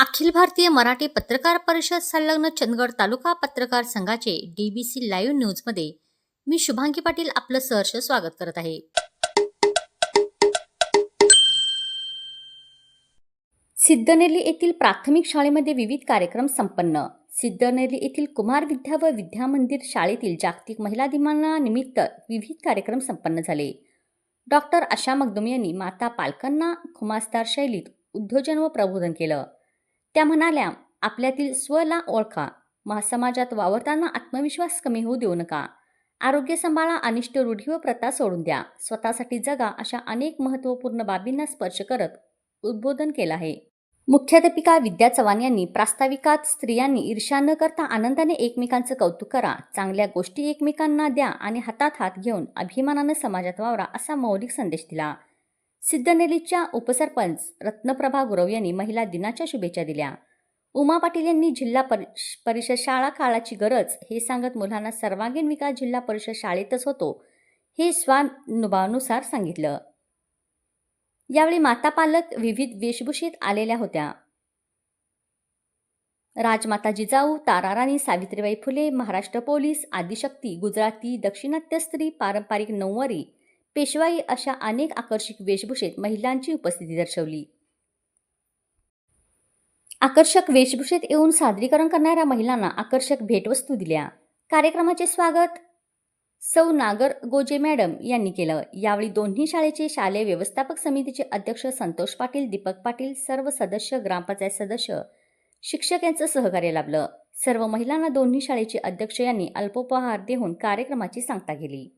अखिल भारतीय मराठी पत्रकार परिषद संलग्न चंदगड तालुका पत्रकार संघाचे डीबीसी लाईव्ह न्यूजमध्ये मी शुभांगी पाटील आपलं सहर्ष स्वागत करत आहे. सिद्धनेली येथील प्राथमिक शाळेमध्ये विविध कार्यक्रम संपन्न. सिद्धनेरली येथील कुमार विद्या व विद्या मंदिर शाळेतील जागतिक महिला दिनानिमित्त विविध कार्यक्रम संपन्न झाले. डॉक्टर आशा मगदुम यांनी माता पालकांना खुमासदार शैलीत उद्योजन व प्रबोधन केलं. त्या म्हणाल्या आपल्यातील स्वला ओळखा. महासमाजात वावरताना आत्मविश्वास कमी होऊ देऊ नका. आरोग्य सांभाळा अनिष्ट रूढी व प्रथा सोडून द्या. स्वतःसाठी जगा अशा अनेक महत्त्वपूर्ण बाबींना स्पर्श करत उद्बोधन केलं आहे. मुख्याध्यापिका विद्या चव्हाण यांनी प्रास्ताविकात स्त्रियांनी ईर्ष्या न करता आनंदाने एकमेकांचं कौतुक करा. चांगल्या गोष्टी एकमेकांना द्या आणि हातात हात घेऊन अभिमानानं समाजात वावरा असा मौलिक संदेश दिला. सिद्धनेलीच्या उपसरपंच रत्नप्रभा गुरव यांनी महिला दिनाच्या शुभेच्छा दिल्या. उमा पाटील यांनी जिल्हा परिष परिषद शाळा काळाची गरज हे सांगत मुलांना सर्वांगीण विकास जिल्हा परिषद शाळेतच होतो हे स्वानुभावानुसार सांगितलं. यावेळी माता पालक विविध वेशभूषेत आलेल्या होत्या. राजमाता जिजाऊ ताराराणी सावित्रीबाई फुले महाराष्ट्र पोलीस आदिशक्ती गुजराती दक्षिणात्य स्त्री पारंपरिक नऊवारी पेशवाई अशा अनेक आकर्षक वेशभूषेत महिलांची उपस्थिती दर्शवली. आकर्षक वेशभूषेत येऊन सादरीकरण करणाऱ्या महिलांना आकर्षक भेटवस्तू दिल्या. कार्यक्रमाचे स्वागत. सौ नागर गोजे मॅडम यांनी केलं. यावेळी दोन्ही शाळेचे शालेय व्यवस्थापक समितीचे अध्यक्ष संतोष पाटील दीपक पाटील सर्व सदस्य ग्रामपंचायत सदस्य शिक्षक यांचं सहकार्य लाभलं. सर्व महिलांना दोन्ही शाळेचे अध्यक्ष यांनी अल्पोपहार देऊन कार्यक्रमाची सांगता केली.